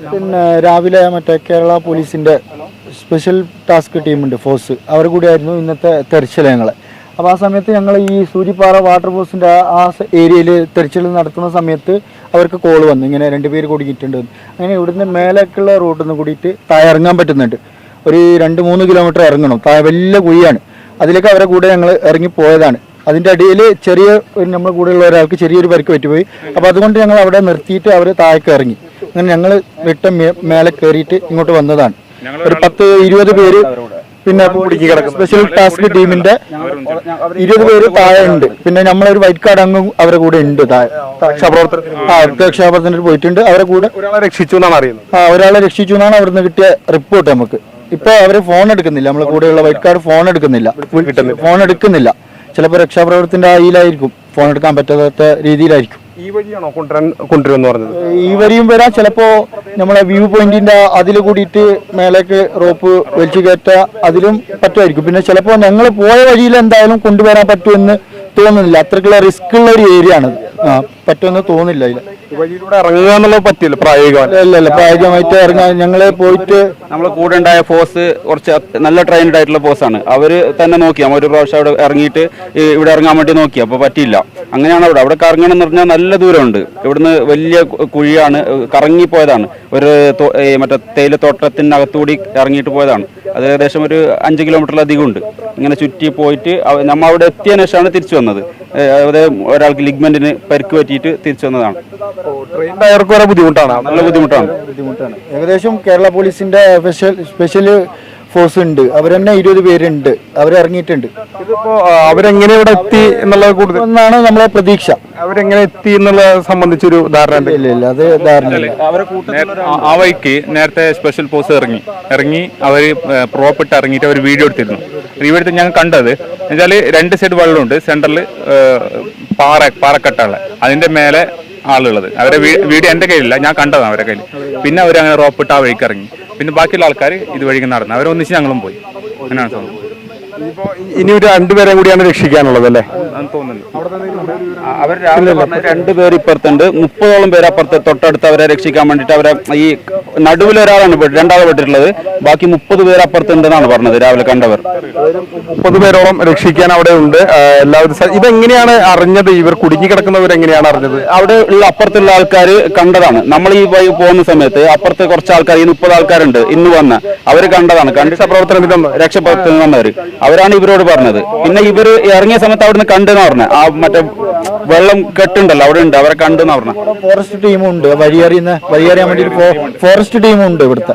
പിന്നെ രാവിലെ മറ്റേ കേരള പോലീസിന്റെ സ്പെഷ്യൽ ടാസ്ക് ടീമുണ്ട് ഫോഴ്സ്. അവർ കൂടിയായിരുന്നു ഇന്നത്തെ തെരച്ചിൽ ഞങ്ങൾ അപ്പോൾ ആ സമയത്ത് ഞങ്ങൾ ഈ സൂര്യപ്പാറ വാട്ടർ ഫോഴ്സിന്റെ ആ ഏരിയയിൽ തെരച്ചിൽ നടത്തുന്ന സമയത്ത് അവർക്ക് കോൾ വന്നു. ഇങ്ങനെ രണ്ടുപേര് കുടുങ്ങിയിട്ടുണ്ട് എന്ന്. അങ്ങനെ ഇവിടുന്ന് മേലേക്കുള്ള റൂട്ടിൽ നിന്ന് കൂടിയിട്ട് താഴെ ഇറങ്ങാൻ പറ്റുന്നുണ്ട്. ഒരു രണ്ട് മൂന്ന് കിലോമീറ്റർ ഇറങ്ങണം. താഴെ വലിയ കുഴിയാണ്. അതിലേക്ക് അവരെ കൂടെ ഞങ്ങൾ ഇറങ്ങി പോയതാണ്. അതിന്റെ അടിയിൽ ചെറിയ നമ്മുടെ കൂടെയുള്ള ഒരാൾക്ക് ചെറിയൊരു പരിക്ക് പറ്റിപ്പോയി. അപ്പോൾ അതുകൊണ്ട് ഞങ്ങൾ അവിടെ നിർത്തിയിട്ട് അവർ താഴേക്ക് ഇറങ്ങി. അങ്ങനെ ഞങ്ങൾ വിട്ട മേലെ കയറിയിട്ട് ഇങ്ങോട്ട് വന്നതാണ്. ഒരു പത്ത് ഇരുപത് പേര് പിന്നെ സ്പെഷ്യൽ ടാസ്ക് ടീമിന്റെ ഇരുപത് പേര് താഴെ ഉണ്ട്. പിന്നെ നമ്മളൊരു വൈറ്റ് കാർഡ് അംഗം അവരെ കൂടെ ഉണ്ട്. രക്ഷാപ്രവർത്തനത്തിൽ പോയിട്ടുണ്ട്. അവരെ കൂടെ രക്ഷിച്ചു എന്നാണ് അറിയുന്നത്. ആ ഒരാളെ രക്ഷിച്ചു എന്നാണ് അവിടുന്ന് കിട്ടിയ റിപ്പോർട്ട് നമുക്ക്. ഇപ്പൊ അവർ ഫോൺ എടുക്കുന്നില്ല. നമ്മളെ കൂടെയുള്ള വൈറ്റ് കാർഡ് ഫോൺ എടുക്കുന്നില്ല. ഫോൺ എടുക്കുന്നില്ല. ചിലപ്പോൾ രക്ഷാപ്രവർത്തനത്തിന്റെ ആയിലായിരിക്കും. ഫോൺ എടുക്കാൻ പറ്റാത്ത രീതിയിലായിരിക്കും. ഈ വഴിയാണോ കൊണ്ടുവരാൻ പറഞ്ഞത്? ഈ വരിയും വരാം. ചിലപ്പോ നമ്മളെ വ്യൂ പോയിന്റിന്റെ അതിൽ കൂടിയിട്ട് മേലേക്ക് റോപ്പ് വലിച്ചു കയറ്റ അതിലും പറ്റുമായിരിക്കും. പിന്നെ ചിലപ്പോ ഞങ്ങൾ പോയ വഴിയിൽ എന്തായാലും കൊണ്ടുവരാൻ പറ്റുമെന്ന് തോന്നുന്നില്ല. അത്രക്കുള്ള റിസ്ക് ഉള്ള ഒരു ഏരിയ ആണ് പറ്റുമെന്ന് തോന്നില്ല അതിൽ വഴിയിലൂടെ ഇറങ്ങുക എന്നുള്ളത് പറ്റില്ല പ്രായോഗികമല്ല അല്ല അല്ല പ്രായോഗികമായിട്ട് ഇറങ്ങാൻ ഞങ്ങൾ പോയിട്ട് നമ്മളെ കൂടെ ഉണ്ടായ ഫോഴ്സ് കുറച്ച് നല്ല ട്രെയിൻഡ് ആയിട്ടുള്ള ഫോഴ്സാണ് അവർ തന്നെ നോക്കി ഒരു പ്രാവശ്യം അവിടെ ഇറങ്ങിയിട്ട് ഇവിടെ ഇറങ്ങാൻ വേണ്ടി നോക്കി അപ്പോൾ പറ്റിയില്ല. അങ്ങനെയാണ് അവിടെ. അവിടെ കറങ്ങണം എന്ന് പറഞ്ഞാൽ നല്ല ദൂരമുണ്ട്. ഇവിടുന്ന് വലിയ കുഴിയാണ് കറങ്ങി പോയതാണ് ഒരു മറ്റേ തേയിലത്തോട്ടത്തിനകത്തുകൂടി ഇറങ്ങിയിട്ട് പോയതാണ്. അത് ഏകദേശം ഒരു അഞ്ച് കിലോമീറ്ററിലധികം ഉണ്ട്. ഇങ്ങനെ ചുറ്റി പോയിട്ട് നമ്മൾ അവിടെ എത്തിയതിനു ശേഷമാണ് തിരിച്ചു വന്നത്. അതായത് ഒരാൾക്ക് ലിഗ്മെന്റിന് പരിക്ക് പറ്റിയിട്ട് തിരിച്ചു വന്നതാണ്. ട്രെയിൻ വരെ ബുദ്ധിമുട്ടാണ്. നല്ല ബുദ്ധിമുട്ടാണ്. ബുദ്ധിമുട്ടാണ്. ഏകദേശം കേരള പോലീസിന്റെ സ്പെഷ്യൽ സ്പെഷ്യൽ ഫോഴ്സ് ഉണ്ട്. അവർ തന്നെ ഇരുപത് പേരുണ്ട്. അവർ ഇറങ്ങിയിട്ടുണ്ട്. ഇതിപ്പോ അവരെങ്ങനെ ഇവിടെ എത്തി എന്നുള്ളത് കൂടുതൽ എന്നാണ് നമ്മളെ പ്രതീക്ഷ. അവരെങ്ങനെ എത്തി എന്നുള്ളത് സംബന്ധിച്ചൊരു ധാരണ ഇല്ല ഇല്ല അത് ധാരണ ആ- ആ വഴിക്ക് നേരത്തെ സ്പെഷ്യൽ ഫോഴ്സ് ഇറങ്ങി. ഇറങ്ങി അവർ പ്രോപ്പിട്ട് ഇറങ്ങിയിട്ട് അവർ വീഡിയോ എടുത്തിരുന്നു. വീഡിയോ എടുത്ത് ഞാൻ കണ്ടത് എന്നുവെച്ചാൽ രണ്ട് സൈഡ് വെള്ളമുണ്ട്. സെന്ററിൽ പാറ പാറക്കെട്ടുള്ള അതിന്റെ മേലെ ആളുള്ളത്. അവരെ വീട് എന്റെ കയ്യിലില്ല. ഞാൻ കണ്ടതാണ് അവരെ കയ്യിൽ പിന്നെ അവർ അങ്ങനെ റോപ്പിട്ട് ആ വഴിക്ക് ഇറങ്ങി. പിന്നെ ബാക്കിയുള്ള ആൾക്കാർ ഇത് വഴിക്ക് നടന്നു. അവരൊന്നിച്ച് ഞങ്ങളും പോയി. അങ്ങനെയാണ് സംഭവം. ഇനി ഒരു രണ്ടുപേരെയും കൂടിയാണ് രക്ഷിക്കാനുള്ളത് അല്ലേ? അവർ രാവിലെ പറഞ്ഞ രണ്ടുപേർ ഇപ്പുറത്തുണ്ട്. മുപ്പതോളം പേര് അപ്പുറത്ത് തൊട്ടടുത്ത് അവരെ രക്ഷിക്കാൻ വേണ്ടിയിട്ട് അവരെ ഈ നടുവിൽ ഒരാളാണ് രണ്ടാളെ പെട്ടിട്ടുള്ളത്. ബാക്കി മുപ്പത് പേര് അപ്പുറത്തുണ്ടെന്നാണ് പറഞ്ഞത് രാവിലെ കണ്ടവർ. മുപ്പത് പേരോളം രക്ഷിക്കാൻ അവിടെ ഉണ്ട്. എല്ലാവരും ഇതെങ്ങനെയാണ് അറിഞ്ഞത്? ഇവർ കുടുങ്ങി കിടക്കുന്നവർ എങ്ങനെയാണ് അറിഞ്ഞത്? അവിടെ ഉള്ള അപ്പുറത്തുള്ള ആൾക്കാർ കണ്ടതാണ്. നമ്മൾ ഈ വഴി പോകുന്ന സമയത്ത് അപ്പുറത്ത് കുറച്ച് ആൾക്കാർ ഈ മുപ്പത് ആൾക്കാരുണ്ട് ഇന്ന് വന്ന. അവർ കണ്ടതാണ്. കണ്ടിട്ട് പ്രവർത്തനം രക്ഷപ്രവർത്തനം വന്നവർ അവരാണ് ഇവരോട് പറഞ്ഞത്. പിന്നെ ഇവർ ഇറങ്ങിയ സമയത്ത് അവിടുന്ന് കണ്ടെന്ന് പറഞ്ഞത് ആ മറ്റേ വെള്ളം കെട്ടുണ്ടല്ലോ അവിടെ ഉണ്ട് അവരെ കണ്ടെന്ന് പറഞ്ഞത് ഫോറസ്റ്റ് ടീമുണ്ട് വഴിയറിയുന്ന വഴിയറിയാൻ വേണ്ടി ഫോറസ്റ്റ് ടീമുണ്ട് ഇവിടുത്തെ.